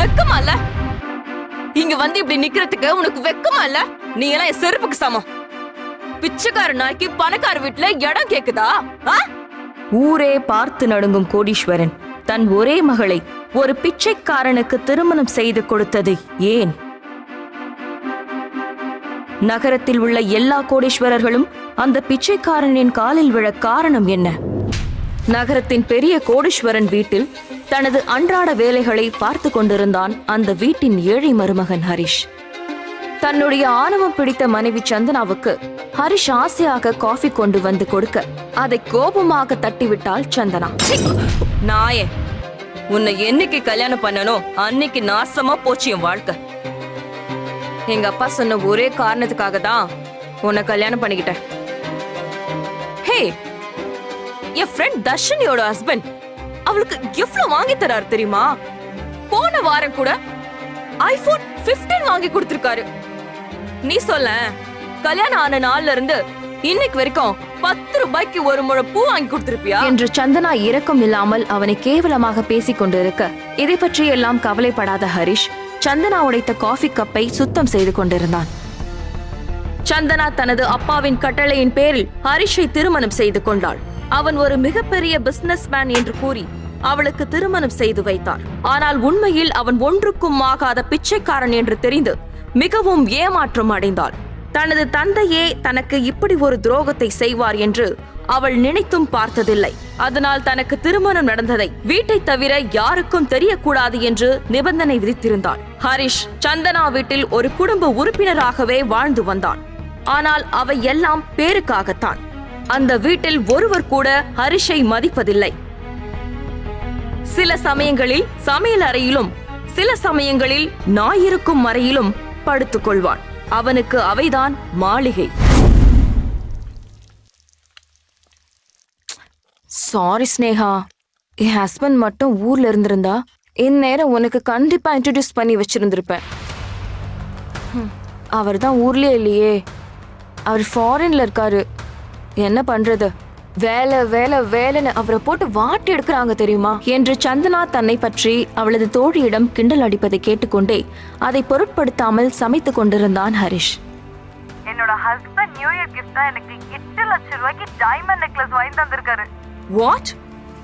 வெக்கமா இல்ல இங்க வந்து இப்படி நிக்கிறதுக்கு உனக்கு வெக்கமா இல்ல நீ எல்லாம் என் செருப்புக்கு சமம். பிச்சைக்கார நாய்க்கு பணக்கார வீட்டுல இடம் கேக்குதா? ஊரே பார்த்து நடுங்கும் கோடீஸ்வரன். தன் ஒரே மகளை ஒரு பிச்சைக்காரனுக்கு திருமணம் செய்து கொடுத்தது ஏன்? நகரத்தில் உள்ள எல்லா கோடீஸ்வரர்களும் அந்த பிச்சைக்காரனின் காலில் விழ காரணம் என்ன? நகரத்தின் பெரிய கோடீஸ்வரன் வீட்டில் தனது அன்றாட வேலைகளை பார்த்து கொண்டிருந்தான் அந்த வீட்டின் ஏழை மருமகன் ஹரிஷ். தன்னுடைய ஆணவம் பிடித்த மனைவி சந்தனாவுக்கு ஹரிஷ் ஆசையாக காஃபி கொண்டு வந்து கொடுக்க அதை கோபமாக தட்டிவிட்டாள் சந்தனா. நாயே உன்னை என்னைக்கு கல்யாணம் பண்ணனோ அன்னைக்கு நாசமா போச்சு என் வாழ்க்கை. எங்க அப்பா சொன்ன ஒரே காரணத்துக்காக தான் உன்னை கல்யாணம் பண்ணிக்கிட்டேன். ஹே என் ஃப்ரெண்ட் தர்ஷினியோட ஹஸ்பண்ட் அவளுக்கு கிஃப்ட்ல வாங்கி தராரு தெரியுமா? போன வாரம் கூட ஐபோன் 15 வாங்கி கொடுத்திருக்காரு. நீ சொல்ல கல்யாணம் ஆன நாள்ல இருந்து இன்னைக்கு வரைக்கும் பத்து ரூபாய்க்கு ஒரு முழ பூ வாங்கி கொடுத்திருப்பியா? என்று சந்தனா இரக்கம் இல்லாமல் அவனை கேவலமாக பேசிக் கொண்டிருக்க இதை பற்றி எல்லாம் கவலைப்படாத ஹரிஷ் சந்தனா உடைத்த காஃபி கப்பை சுத்தம் செய்து கொண்டிருந்தான். சந்தனா தனது அப்பாவின் கட்டளையின் பேரில் ஹரிஷை திருமணம் செய்து கொண்டாள். அவன் ஒரு மிகப்பெரிய பிசினஸ் மேன் என்று கூறி அவளுக்கு திருமணம் செய்து வைத்தார். ஆனால் உண்மையில் அவன் ஒன்றுக்கும் ஆகாத பிச்சைக்காரன் என்று தெரிந்து மிகவும் ஏமாற்றம் அடைந்தாள். தனது தந்தையே தனக்கு இப்படி ஒரு துரோகத்தை செய்வார் என்று அவள் நினைத்தும் பார்த்ததில்லை. அதனால் தனக்கு திருமணம் நடந்ததை வீட்டை தவிர யாருக்கும் தெரியக்கூடாது என்று நிபந்தனை விதித்திருந்தாள். ஹரிஷ் சந்தனா வீட்டில் ஒரு குடும்ப உறுப்பினராகவே வாழ்ந்து வந்தான். ஆனால் அவை எல்லாம் பேருக்காகத்தான். அந்த வீட்டில் ஒருவர் கூட ஹரிஷை மதிப்பதில்லை. சில சமயங்களில் சமையல் அறையிலும் சில சமயங்களில் நாயிருக்கும் அறையிலும் படுத்துக் கொள்வான். அவனுக்கு அவைதான் மாளிகை. சாரி ஸ்னேகா என் ஹஸ்பண்ட் மட்டும் ஊர்ல இருந்திருந்தா இந்நேரம் உனக்கு கண்டிப்பா இன்ட்ரடியூஸ் பண்ணி வச்சிருந்திருப்பேன். அவர் தான் ஊர்லயே இல்லையே. அவர் ஃபாரின்ல இருக்காரு. என்ன பண்றது? வேலை வேலை வேலைன்னு அவரை போட்டு வாட்டி எடுக்கிறாங்க தெரியுமா? என்று சந்தனா தன்னை பற்றி அவளது தோழியிடம் கிண்டல் அடிப்பதை கேட்டுக்கொண்டே அதை பொருட்படுத்தாமல் சமைத்துக் கொண்டிருந்தான் ஹரிஷ். என்னோட ஹஸ்பண்ட் நியூ இயர் கிஃப்டா எனக்கு எட்டு லட்சம் ரூபாய்க்கு டைமண்ட் நெக்லஸ் வாங்கி தந்திருக்காரு. வாட்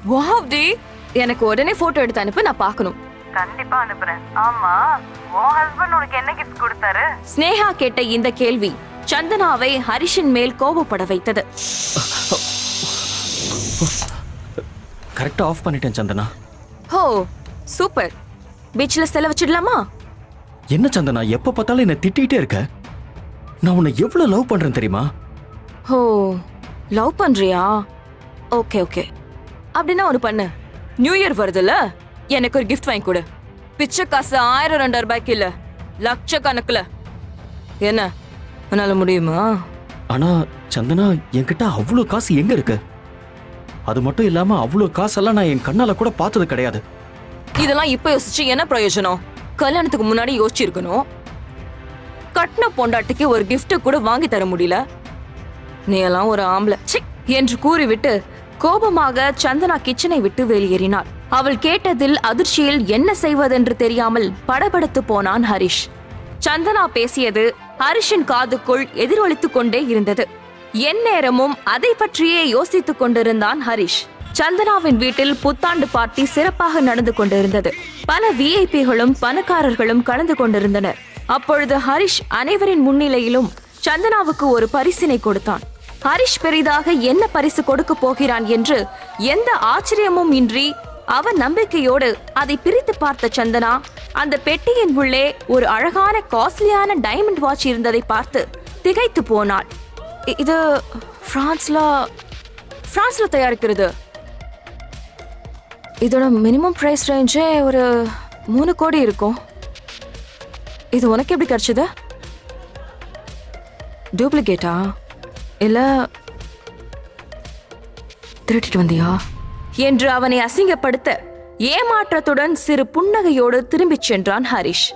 வாவ் டி எனக்கு உடனே போட்டோ எடுத்து அனுப்பு நான் பார்க்கணும். கண்டிப்பா அனுப்புறேன். ஆமா உன் ஹஸ்பண்ட் உனக்கு என்ன கிஃப்ட் கொடுத்தாரு? ஸ்னேகா கேட்ட இந்த கேள்வி சந்தனாவை ஹரிஷின் மேல் கோபப்பட வைத்தது. கரெக்டா ஆஃப் பண்ணிட்டேன் சந்தனா. ஹோ சூப்பர். பீச்ல செல வச்சிடலாமா? என்ன சந்தனா எப்ப பார்த்தாலும் என்ன திட்டிகிட்டே இருக்க? நான் உன்னை எவ்வளவு லவ் பண்றேன் தெரியுமா? ஹோ லவ் பண்றியா? Okay okay. அப்படின்னா ஒன்று பண்ணு. நியூ இயர் வருதுல்ல? எனக்கு ஒரு கிஃப்ட் வாங்கி கொடு. பிச்சை காசு ஆயிரம் ரெண்டாயிரம் ரூபாய்க்கு இல்ல. லட்சக்கணக்குல. என்ன? உன்னால முடியுமா? ஆனா சந்தனா என்கிட்ட அவ்வளோ காசு எங்க இருக்கு? அது மட்டும் இல்லாம அவ்வளோ காசெல்லாம் நான் என் கண்ணால கூட பார்த்தது கிடையாது. இதெல்லாம் இப்ப யோசிச்சு என்ன பிரயோஜனம்? கல்யாணத்துக்கு முன்னாடி யோசிச்சிருக்கணும். கட்டின பொண்டாட்டிக்கு ஒரு கிஃப்ட் கூட வாங்கி தர முடியல. நீ எல்லாம் ஒரு ஆம்பளை. ச்சீ! என்று கூறிவிட்டு கோபமாக சந்தனா கிச்சனை விட்டு வெளியேறினாள். அவள் கேட்டதில் அதிர்ச்சியில் என்ன செய்வதென்று தெரியாமல் படபடத்து போனான் ஹரிஷ். சந்தனா பேசியது ஹரிஷின் காதுக்குள் எதிரொலித்துக் கொண்டே இருந்தது. எந்நேரமும் அதை பற்றியே யோசித்துக் கொண்டிருந்தான் ஹரிஷ். சந்தனாவின் வீட்டில் புத்தாண்டு பார்ட்டி சிறப்பாக நடந்து கொண்டிருந்தது. பல விஐபிகளும் பணக்காரர்களும் கலந்து கொண்டிருந்தனர். அப்பொழுது ஹரிஷ் அனைவரின் முன்னிலையிலும் சந்தனாவுக்கு ஒரு பரிசினை கொடுத்தான். ஹரிஷ் பெரிதாக என்ன பரிசு கொடுக்க போகிறான் என்று எந்த ஆச்சரியமும் இன்றி அவன் நம்பிக்கையோடு அதை பிரித்து பார்த்த சந்தனா அந்த பெட்டியின் உள்ளே ஒரு அழகான காஸ்ட்லியான டைமண்ட் வாட்ச் இருந்ததை பார்த்து திகைத்து போனாள். இது ஃப்ரான்ஸில் ஃப்ரான்ஸில் தயாரிக்கிறது. இதோட மினிமம் ப்ரைஸ் ரேஞ்சே ஒரு மூணு கோடி இருக்கும். இது உனக்கு எப்படி கிடைச்சது? டூப்ளிகேட்டா இல்லை திருட்டிட்டு வந்தியா? என்று அவனை அசிங்கப்படுத்த ஏமாற்றத்துடன் சிறு புன்னகையோடு திரும்பிச் சென்றான் ஹரிஷ்.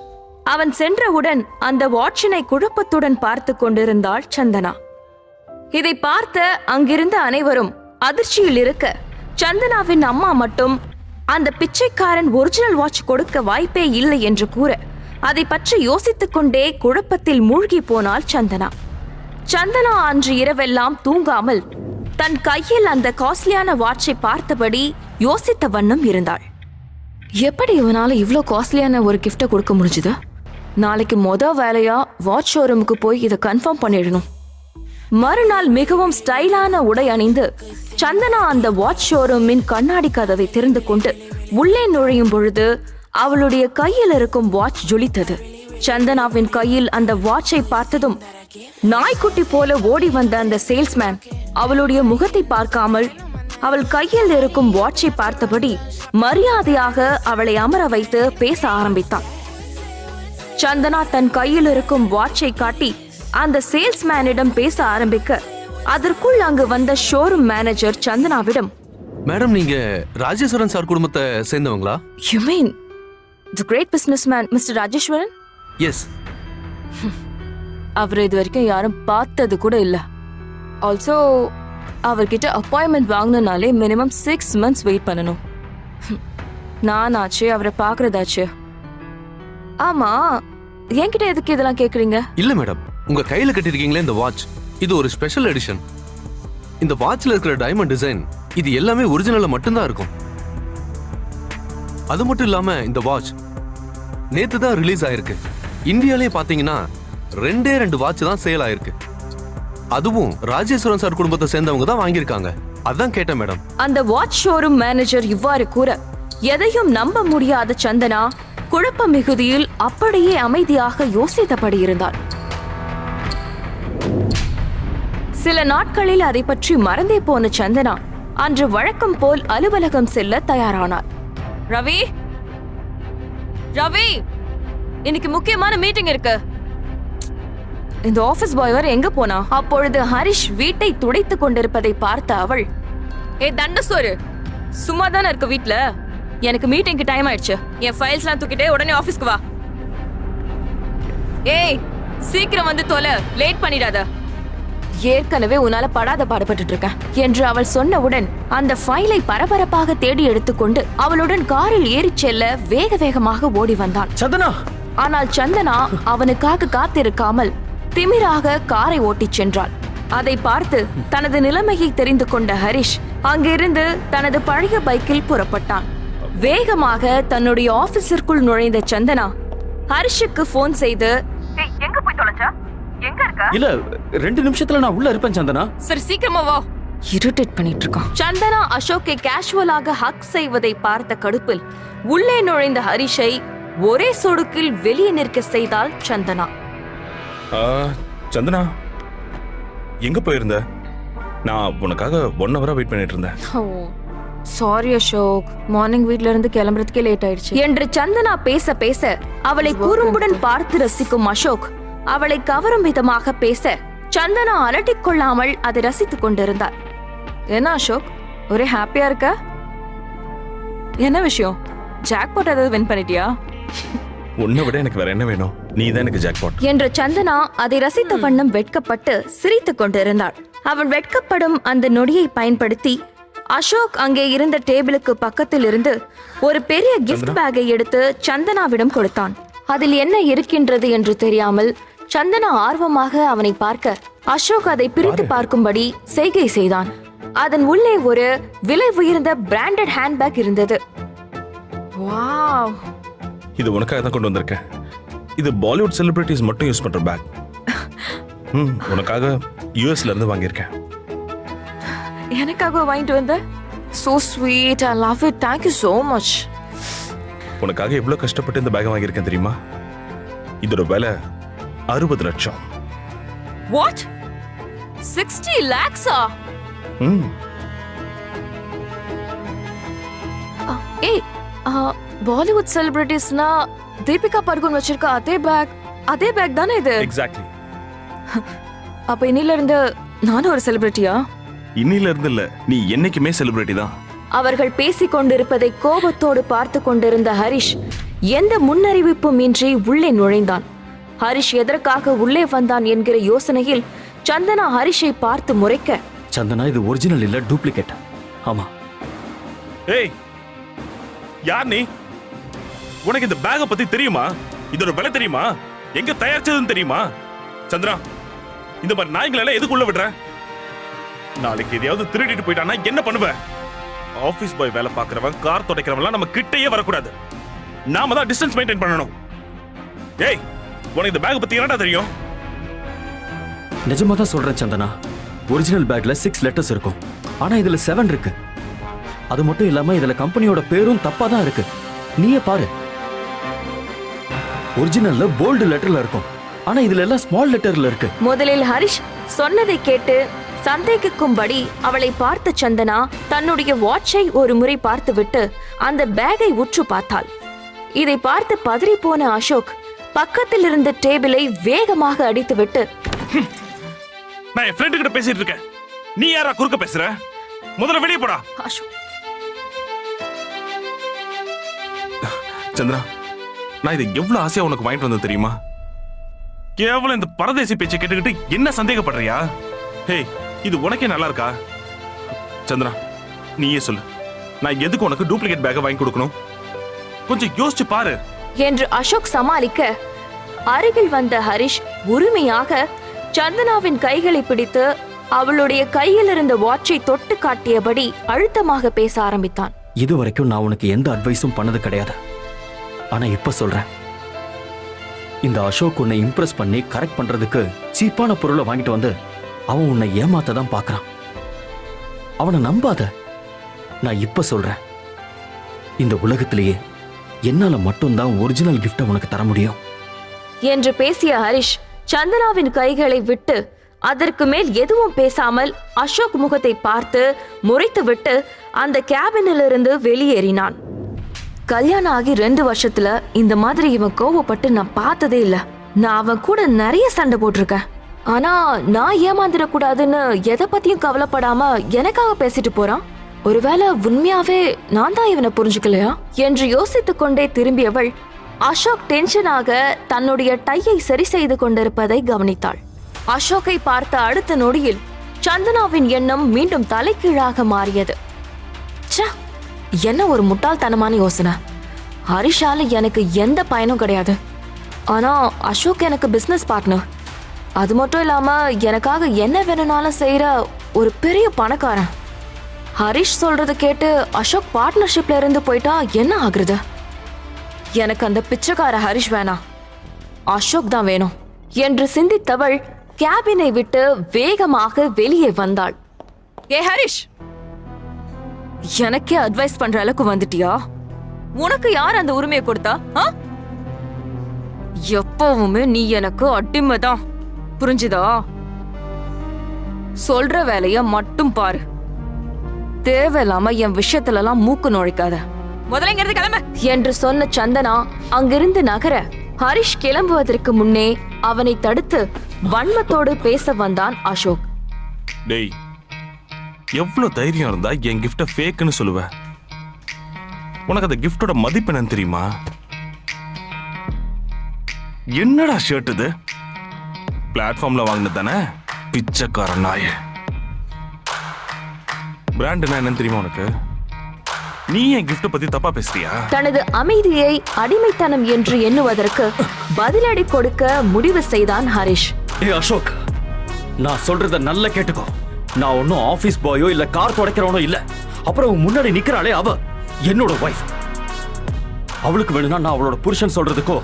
அவன் சென்றவுடன் அந்த வாட்சினை குழப்பத்துடன் பார்த்து கொண்டிருந்தாள் சந்தனா. இதை பார்த்த அங்கிருந்த அனைவரும் அதிர்ச்சியில் இருக்க சந்தனாவின் அம்மா மட்டும் அந்த பிச்சைக்காரன் ஒரிஜினல் வாட்ச் கொடுக்க வாய்ப்பே இல்லை என்று கூற அதை பற்றி யோசித்துக் கொண்டே குழப்பத்தில் மூழ்கி போனாள் சந்தனா. சந்தனா அன்று இரவெல்லாம் தூங்காமல் தன் கையில் அந்த காஸ்ட்லியான வாட்சை பார்த்தபடி யோசித்த வண்ணம் இருந்தாள். எப்படி இவனால இவ்வளோ காஸ்ட்லியான ஒரு கிஃப்ட்டை கொடுக்க முடிஞ்சுது? நாளைக்கு மொத வேலையா வாட்ச் ஷோரூமுக்கு போய் இதை கன்ஃபார்ம் பண்ணிடணும். மறுநாள் மிகவும் ஸ்டைலான உடை அணிந்து சந்தனா அந்த வாட்ச் ஷோரூமின் கண்ணாடி கதவை திறந்து கொண்டு உள்ளே நுழையும் பொழுது அவளுடைய கையில் இருக்கும் வாட்ச் ஜொலித்தது. சந்தனாவின் கையில் அந்த வாட்சை பார்த்ததும் நாய்க்குட்டி போல ஓடி வந்த அந்த சேல்ஸ்மேன் அவளுடைய முகத்தை பார்க்காமல் அவள் கையில் இருக்கும் வாட்சை பார்த்தபடி மரியாதையாக அவளை அமர வைத்து பேச ஆரம்பித்தான். சந்தனா தன் கையில் இருக்கும் வாட்சை காட்டி அந்த சேல்ஸ்மேனிடம் பேச ஆரம்பிக்க அதற்குள் அங்கு வந்த ஷோரூம் மேனேஜர் சந்தனாவிடம் மேடம் நீங்க ராஜேஸ்வரன் சார் குடும்பத்தை சேர்ந்தவங்களா? You mean the great business man Mister Rajeswaran? Yes அவர் இது வரைக்கும் யாரும் பார்த்தது கூட இல்ல. ஆல்சோ அவர்கிட்ட அப்பாயின்மெண்ட் வாங்கணும்னாலே மினிமம் சிக்ஸ் மந்த்ஸ் வெயிட் பண்ணணும். நான் ஆச்சு அவரை பார்க்கறதாச்சு. ஆமா என்கிட்ட எதுக்கு இதெல்லாம் கேக்குறீங்க? இல்ல மேடம். உங்க கையில கட்டிருக்கீங்களே இந்த வாட்ச் இது ஒரு ஸ்பெஷல் எடிஷன் இந்த வாட்ச்ல இருக்கிற டைமண்ட் டிசைன் இது எல்லாமே ஒரிஜினல்ல மட்டும்தான் இருக்கும். அது மட்டும் இல்லாம இந்த வாட்ச் நேத்து தான் ரிலீஸ் ஆயிருக்கு. இந்தியாலயே பாத்தீங்கன்னா ரெண்டே ரெண்டு வாட்ச் தான் சேல் ஆயிருக்கு. அதுவும் ராஜேஸ்வரன் சார் குடும்பத்தை சேர்ந்தவங்க தான் வாங்கியிருக்காங்க. அதான் கேட்டேன் மேடம் அந்த வாட்ச் ஷோரூம் மேனேஜர் இவ்வாறு கூற எதையும் நம்ப முடியாத சந்தனா குழப்ப மிகுதியில் அப்படியே அமைதியாக யோசித்தபடி இருந்தான். சில நாட்களில் அதை பற்றி மறந்தே போன சந்தனா அன்று வழக்கம் போல் அலுவலகம் செல்ல தயாரானார். ரவி! ரவி! இன்னைக்கு முக்கியமான மீட்டிங் இருக்கு. இந்த ஆபீஸ் பாய் வர எங்க போனா? அப்பொழுது ஹரிஷ் வீட்டை துடைத்துக் கொண்டிருப்பதை பார்த்த அவள் ஏ தண்டசோரு சும்மா தானே இருக்கு வீட்ல? எனக்கு மீட்டிங்க்கு டைம் ஆயிடுச்சு. என் ஃபைல்ஸ்லாம் தூக்கிட்டே உடனே ஆபீஸ்க்கு வா. ஏய் சீக்கிரம் வந்து தொலை. லேட் பண்ணிடாத. ஏற்கனவே உன்னால படாத பாடுபட்டு இருக்கேன் என்று அவள் சொன்னவுடன் அந்த ஃபைலை பரபரப்பாக தேடி எடுத்துக்கொண்டு அவளுடன் காரில் ஏறிச் செல்ல வேக வேகமாக ஓடி வந்தான். சந்தனா! ஆனால் சந்தனா அவனுக்காக காத்திருக்காமல் திமிராக காரை ஓட்டிச் சென்றாள். அதை பார்த்து தனது நிலைமையை தெரிந்து கொண்ட ஹரிஷ் அங்கிருந்து தனது பழைய பைக்கில் புறப்பட்டான். வேகமாக தன்னுடைய ஆபீஸிற்குள் நுழைந்த சந்தனா ஹரிஷுக்கு போன் செய்து எங்க இருக்க? இல்ல ரெண்டு நிமிஷத்துல நான் உள்ள இருப்பேன் சந்தனா. சரி சீக்கிரமா வா. இரிட்டேட் பண்ணிட்டு இருக்கான் சந்தனா அசோக்கை கேஷுவலாக ஹக் செய்வதை பார்த்த கடுப்பில் உள்ளே நுழைந்த ஹரிஷை ஒரே சொடுக்கில் வெளியே நிற்க செய்தாள் சந்தனா. ஆ, சந்தனா எங்க போயிருந்த? நான் உனக்காக ஒன் ஹவரா வெயிட் பண்ணிட்டு இருந்தேன். சாரி அசோக். மார்னிங் வீட்ல இருந்து கிளம்புறதுக்கே லேட் ஆயிடுச்சு. என்று சந்தனா பேச பேச அவளை குறும்புடன் பார்த்து ரசிக்கும் அசோக் அவளை கவரும் விதமாக பேச சந்தனா அலட்டிக் கொள்ளாமல் அதை ரசித்துக் கொண்டிருந்தார். என்ன அசோக்? ஒரே ஹாப்பியா இருக்க? என்ன விஷயம்? ஜாக்பாட் ஏதாவது வின் பண்ணிட்டியா? உன்னை விட எனக்கு வேற என்ன வேணும்? நீ தான் எனக்கு ஜாக்பாட் என்ற சந்தனா அதை ரசித்த வண்ணம் வெட்கப்பட்டு சிரித்துக் கொண்டிருந்தாள். அவள் வெட்கப்படும் அந்த நொடியை பயன்படுத்தி அசோக் அங்கே இருந்த டேபிளுக்கு பக்கத்தில் இருந்து ஒரு பெரிய கிஃப்ட் பேக்கை எடுத்து சந்தனாவிடம் கொடுத்தான். அதில் என்ன இருக்கின்றது என்று தெரியாமல் சந்தனா ஆர்வமாக அவனை பார்க்க அசோக் அதை பிரித்து பார்க்கும்படி செய்கை செய்தான். அதன் உள்ளே ஒரு விலை உயர்ந்த பிராண்டட் ஹேண்ட்பேக் இருந்தது. வாவ். இது உனக்காக தான் கொண்டு வந்திருக்கேன். இது பாலிவுட் செலிபிரிட்டிஸ் மட்டும் யூஸ் பண்ற பேக் ம் உனக்காக யூஎஸ்ல இருந்து வாங்கியிருக்கேன். எனக்காக வாங்கிட்டு வந்த? So sweet I love it thank you so much உனக்காக எவ்வளவு கஷ்டப்பட்டு இந்த பேக் வாங்கியிருக்கேன் தெரியுமா? இதோட விலை அறுபது லட்சம். வாட் சிக்ஸ்டி லேக்ஸா ம். ஏய் பாலிவுட் செலிபிரிட்டிஸ்னா தீபிகா படுகோன் வச்சிருக்க அதே பேக் அதே பேக் தானே இது? எக்ஸாக்ட்லி அப்ப இன்னில இருந்து நானும் ஒரு செலிபிரிட்டியா இன்னில இருந்து இல்ல நீ என்னைக்குமே செலிபிரிட்டி தான். அவர்கள் பேசிக் கொண்டிருப்பதை கோபத்தோடு பார்த்து கொண்டிருந்த ஹரிஷ் எந்த முன்னறிவிப்பும் இன்றி உள்ளே நுழைந்தான். ஹரிஷ் எதற்காக உள்ளே வந்தான் என்கிற யோசனையில் சந்தனா ஹரிஷை பார்த்து முறைக்க சந்தனா இது ஒரிஜினல் இல்ல டூப்ளிகேட் ஆமா. ஏய் யார் நீ? உனக்கு இந்த பேக்கை பத்தி தெரியுமா? இதோட விலை தெரியுமா? எங்க தயாரிச்சதுன்னு தெரியுமா? சந்திரா இந்த மாதிரி நாய்களை எல்லாம் எதுக்குள்ள விடுற? நாளைக்கு எதையாவது திருடிட்டு போயிட்டானா என்ன பண்ணுவ? ஆபீஸ் பாய் வேலை பார்க்கறவன் கார் துடைக்கிறவன்லாம் நம்ம கிட்டேயே வரக்கூடாது. நாம தான் டிஸ்டன்ஸ் மெயின்டைன் பண்ணணும். ஏய் உனக்கு இந்த பேக் பத்தி என்னடா தெரியும்? நிஜமா தான் சொல்றேன் சந்தனா. ஒரிஜினல் பேக்ல சிக்ஸ் லெட்டர்ஸ் இருக்கும். ஆனா இதுல செவன் இருக்கு. அது மட்டும் இல்லாம இதுல கம்பெனியோட பேரும் தப்பா தான் இருக்கு. நீயே பாரு. ஒரிஜினல்ல போல்டு லெட்டர்ல இருக்கும். ஆனா இதுல எல்லாம் ஸ்மால் லெட்டர்ல இருக்கு. முதலில் ஹரிஷ் சொன்னதை கேட்டு சந்தேகிக்கும்படி அவளை பார்த்த சந்தனா தன்னுடைய வாட்சை ஒரு முறை பார்த்துவிட்டு அந்த பேக்கை உற்று பார்த்தாள். இதை பார்த்து பதறி போன அசோக் பக்கத்தில் இருந்த டேபிளை வேகமாக அடித்துவிட்டு நான் என் ஃப்ரெண்டு கிட்ட பேசிட்டு இருக்கேன். நீ யாரா குறுக்க பேசுற? முதல்ல வெளியே போடா. அசோக் சந்திரா நான் இதை எவ்வளவு ஆசையா உனக்கு வாங்கிட்டு வந்தது தெரியுமா? கேவலம் இந்த பரதேசி பேச்சை கேட்டுக்கிட்டு என்ன சந்தேகப்படுறியா? ஹேய் இது உனக்கே நல்லா இருக்கா? சந்திரா நீயே சொல்லு. நான் எதுக்கு உனக்கு டூப்ளிகேட் பேக்கை வாங்கி கொடுக்கணும்? கொஞ்சம் யோசிச்சு பாரு. என்று அசோக் சமாளிக்க அருகில் வந்த ஹரிஷ் உரிமையாக சந்தனாவின் கைகளை பிடித்து அவளுடைய கையில் இருந்த வாட்சை தொட்டு காட்டியபடி அழுத்தமாக பேச ஆரம்பித்தான். இது வரைக்கும் நான் உனக்கு எந்த அட்வைஸும் பண்ணது கிடையாது. ஆனா இப்ப சொல்றேன். இந்த அசோக் உன்னை இம்ப்ரெஸ் பண்ணி கரெக்ட் பண்றதுக்கு சீப்பான பொருளை வாங்கிட்டு வந்து அவன் உன்னை ஏமாத்த தான் அவனை நம்பாத. நான் இப்ப சொல்றேன். இந்த உலகத்திலேயே என்னால மட்டும்தான் ஒரிஜினல் கிஃப்டை உனக்கு தர முடியும். என்று பேசிய ஹரிஷ் சந்தனாவின் கைகளை விட்டு அதற்கு மேல் எதுவும் பேசாமல் அசோக் முகத்தை பார்த்து முறைத்துவிட்டு அந்த கேபினிலிருந்து வெளியேறினான். கல்யாணம் ஆகி ரெண்டு வருஷத்துல இந்த மாதிரி இவன் கோவப்பட்டு நான் பார்த்ததே இல்ல. நான் அவன் கூட நிறைய சண்டை போட்டிருக்கேன். ஆனா நான் ஏமாந்துடக்கூடாதுன்னு எதை பத்தியும் கவலைப்படாம எனக்காக பேசிட்டு போறான்? ஒருவேளை உண்மையாவே நான் தான் இவனை புரிஞ்சுக்கலையா? என்று யோசித்துக் கொண்டே திரும்பியவள் அசோக் டென்ஷனாக தன்னுடைய டையை சரி செய்து கொண்டிருப்பதை கவனித்தாள். அசோக்கை பார்த்த அடுத்த நொடியில் சந்தனாவின் எண்ணம் மீண்டும் தலைகீழாக மாறியது. என்ன ஒரு முட்டாள்தனமான யோசனை. ஹரிஷால எனக்கு எந்த பயனும் கிடையாது. ஆனா அசோக் எனக்கு பிசினஸ் பார்ட்னர் அது மட்டும் இல்லாம எனக்காக என்ன வேணும்னாலும் செய்யற ஒரு பெரிய பணக்காரன். ஹரிஷ் சொல்றது கேட்டு அசோக் பார்ட்னர்ஷிப்ல இருந்து போயிட்டா என்ன ஆகுறது? எனக்கு அந்த பிச்சைக்கார ஹரிஷ் வேணாம் அசோக் தான் வேணும் என்று சிந்தித்தவள் கேபினை விட்டு வேகமாக வெளியே வந்தாள். ஏ ஹரிஷ்! எனக்கே அட்வைஸ் பண்ற அளவுக்கு வந்துட்டியா? உனக்கு யார் அந்த உரிமையை கொடுத்தா? ஆ? எப்பவுமே நீ எனக்கு அடிமைதான். புரிஞ்சுதா? சொல்ற வேலைய மட்டும் பாரு. தேவையில்லாம என் விஷயத்துல எல்லாம் மூக்கு நுழைக்காத. முதல்ல கிளம்ப. என்று சொன்ன சந்தனா அங்கிருந்து நகர ஹரிஷ் கிளம்புவதற்கு முன்னே அவனை தடுத்து வன்மத்தோடு பேச வந்தான் அசோக். டேய் எவ்வளவு தைரியம் இருந்தா என் கிஃப்ட ஃபேக்னு சொல்லுவ? உனக்கு அந்த கிஃப்டோட மதிப்பு என்னன்னு தெரியுமா? என்னடா ஷர்ட் இது? பிளாட்ஃபார்ம்ல வாங்கினது தானே? பிச்சைக்கார நாய. பிராண்ட்னா என்னன்னு தெரியுமா உனக்கு? நீ என் கிஃப்ட பத்தி தப்பா பேசுறியா? தனது அமைதியை அடிமைத்தனம் என்று எண்ணுவதற்கு பதிலடி கொடுக்க முடிவு செய்தான் ஹரிஷ். ஏ அசோக் நான் சொல்றத நல்லா கேட்டுக்கோ. நான் ஒன்னும் ஆபீஸ் பாயோ இல்ல கார் துடைக்கிறவனோ இல்ல. அப்புறம் உன் முன்னாடி நிக்கிறாளே அவ என்னோட ஒய்ஃப் அவளுக்கு வேணும்னா நான் அவளோட புருஷன் சொல்றதுக்கோ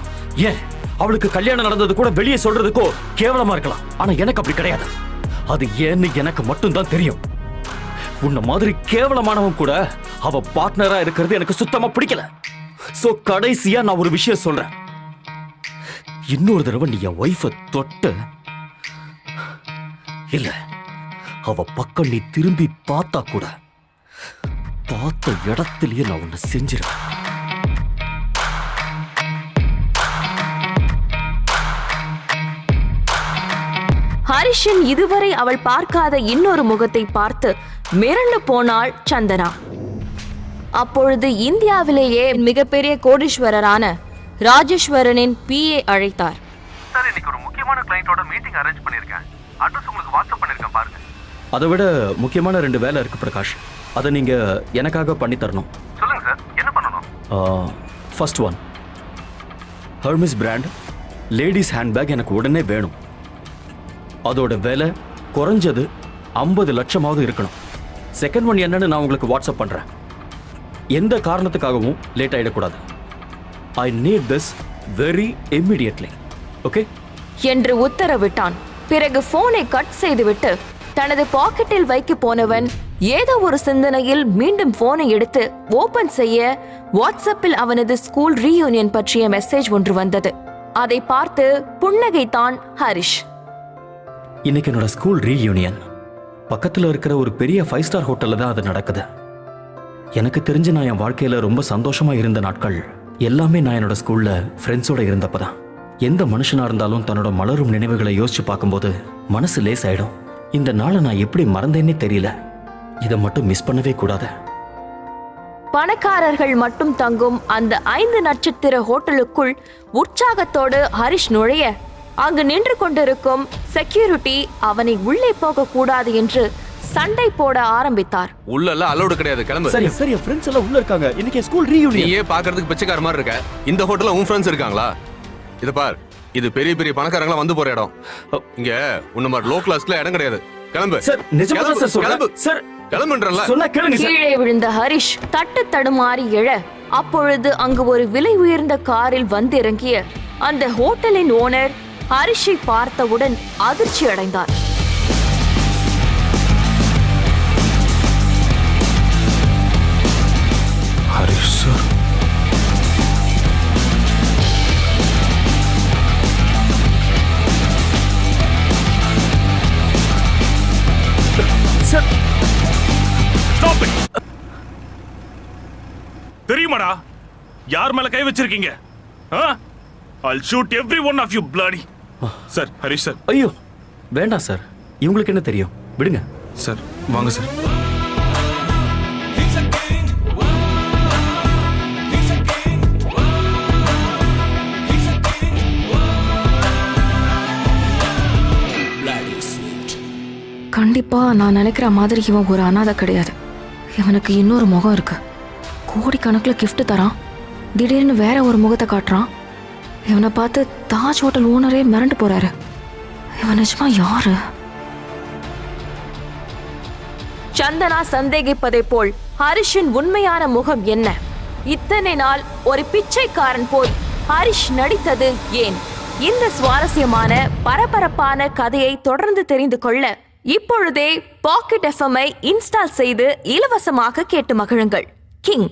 ஏன்? அவளுக்கு கல்யாணம் நடந்தது கூட வெளியே சொல்றதுக்கோ கேவலமா இருக்கலாம். ஆனா எனக்கு அப்படி கிடையாது. அது ஏன்னு எனக்கு மட்டும்தான் தெரியும். உன்ன மாதிரி கேவலமானவன் கூட அவ பார்ட்னரா இருக்கிறது எனக்கு சுத்தமா பிடிக்கல. சோ கடைசியா நான் ஒரு விஷயம் சொல்றேன். இன்னொரு தடவை நீ என் ஒய்ஃப தொட்டு இல்ல அவ பக்கம் நீ திரும்பி பார்த்தா கூட பார்த்த இடத்துலயே நான் உன்னை செஞ்சிருவேன். ஹரிஷின் இதுவரை அவள் பார்க்காத இன்னொரு முகத்தை பார்த்து மிரண்டு போனாள் சந்தனா. அப்பொழுது இந்தியாவிலேயே மிகப்பெரிய கோடீஸ்வரரான ராஜேஸ்வரனின் பிஏ அழைத்தார். சார் இன்னைக்கு ஒரு முக்கியமான கிளைண்டோட மீட்டிங் அரேஞ்ச் பண்ணிருக்கேன். அட்ரஸ் உங்களுக்கு வாட்ஸ்அப் பண்ணிருக்கேன் பாருங்க. அதை விட முக்கியமான ரெண்டு வேலை இருக்கு பிரகாஷ். அதை நீங்க எனக்காக பண்ணி தரணும். சொல்லுங்க சார் என்ன பண்ணணும்? First one Hermes brand ladies handbag எனக்கு உடனே வேணும். அதோட விலை குறைஞ்சது ஐம்பது லட்சமாவது இருக்கணும். செகண்ட் ஒன் என்னன்னு நான் உங்களுக்கு வாட்ஸ்அப் பண்ணுறேன் எந்த காரணத்துக்காகவும் லேட் ஆகிடக்கூடாது I need this very immediately okay என்று உத்தரவிட்டான். பிறகு போனை கட் செய்துவிட்டு தனது பாக்கெட்டில் வைக்க போனவன் ஏதோ ஒரு சிந்தனையில் மீண்டும் போனை எடுத்து ஓபன் செய்ய வாட்ஸ்அப்பில் அவனது ஸ்கூல் ரீயூனியன் பற்றிய மெசேஜ் ஒன்று வந்தது. அதை பார்த்து புன்னகைத்தான் ஹரிஷ். இன்னைக்கு என்னோட ஸ்கூல் ரீயூனியன் பக்கத்தில் இருக்கிற ஒரு பெரிய ஃபைவ் ஸ்டார் ஹோட்டலில் தான் அது நடக்குது. எனக்கு தெரிஞ்சு நான் என் வாழ்க்கையில் ரொம்ப சந்தோஷமாக இருந்த நாட்கள் எல்லாமே நான் என்னோட ஸ்கூலில் ஃப்ரெண்ட்ஸோட இருந்தப்ப தான். எந்த மனுஷனாக இருந்தாலும் தன்னோட மலரும் நினைவுகளை யோசிச்சு பார்க்கும்போது மனசு லேசாயிடும் இந்த நாளை நான் எப்படி மறந்தேன்னே தெரியல. இதை மட்டும் மிஸ் பண்ணவே கூடாது. பணக்காரர்கள் மட்டும் தங்கும் அந்த ஐந்து நட்சத்திர ஹோட்டலுக்குள் உற்சாகத்தோடு ஹரிஷ் நுழைய அங்கு நின்று கொண்டிருக்கும் செக்யூரிட்டி அவனை உள்ளே போக கூடாது என்று சண்டை போட ஆரம்பித்தார். உள்ள எல்லாம் அலோடு கிடையாது கிளம்பு. சரி சரி ஃப்ரெண்ட்ஸ் எல்லாம் உள்ள இருக்காங்க. இன்னைக்கு ஸ்கூல் ரீயூனியன் நீயே பாக்குறதுக்கு பிச்சைக்கார மாதிரி இருக்க. இந்த ஹோட்டல்ல உன் ஃப்ரெண்ட்ஸ் இருக்காங்களா? இத பார் இது பெரிய பெரிய பணக்காரங்களா வந்து போற இடம். இங்க உன்ன மாதிரி லோ கிளாஸ்ல இடம் கிடையாது. கிளம்பு. சார் நிஜமா சார் கிளம்பு. சார் கிளம்புன்றல சொன்னா கேளுங்க சார். கீழே விழுந்த ஹரிஷ் தட்டு தடுமாறி எழ அப்பொழுது அங்கு ஒரு விலை உயர்ந்த காரில் வந்திறங்கிய அந்த ஹோட்டலின் ஓனர் ஹரிஷை பார்த்தவுடன் அதிர்ச்சி அடைந்தார். ஹரிஷ் சார்! தெரியுமாடா? யார் மேல கை வச்சிருக்கீங்க? I'll shoot every one of you bloody. Sir Harish sir. ஐயோ வேண்டாம் சார். இவங்களுக்கு என்ன தெரியும்? விடுங்க. சார் வாங்க சார். கண்டிப்பா நான் நினைக்கிற மாதிரி இவன் ஒரு அனாதை கிடையாது. இவனுக்கு இன்னொரு முகம் இருக்கு. கோடிக்கணக்கில் gift தரான். திடீர்னு வேற ஒரு முகத்தை காட்டுறான். இவனை பார்த்து தாஜ் ஹோட்டல் ஓனரே மிரண்டு போறாரு. இவன் நிஜமா யாரு? சந்தனா சந்தேகிப்பதை போல் ஹரிஷின் உண்மையான முகம் என்ன? இத்தனை நாள் ஒரு பிச்சைக்காரன் போய் ஹரிஷ் நடித்தது ஏன்? இந்த சுவாரஸ்யமான பரபரப்பான கதையை தொடர்ந்து தெரிந்து கொள்ள இப்பொழுதே பாக்கெட் எஃப்எம்ஐ இன்ஸ்டால் செய்து இலவசமாக கேட்டு மகிழுங்கள். கிங்.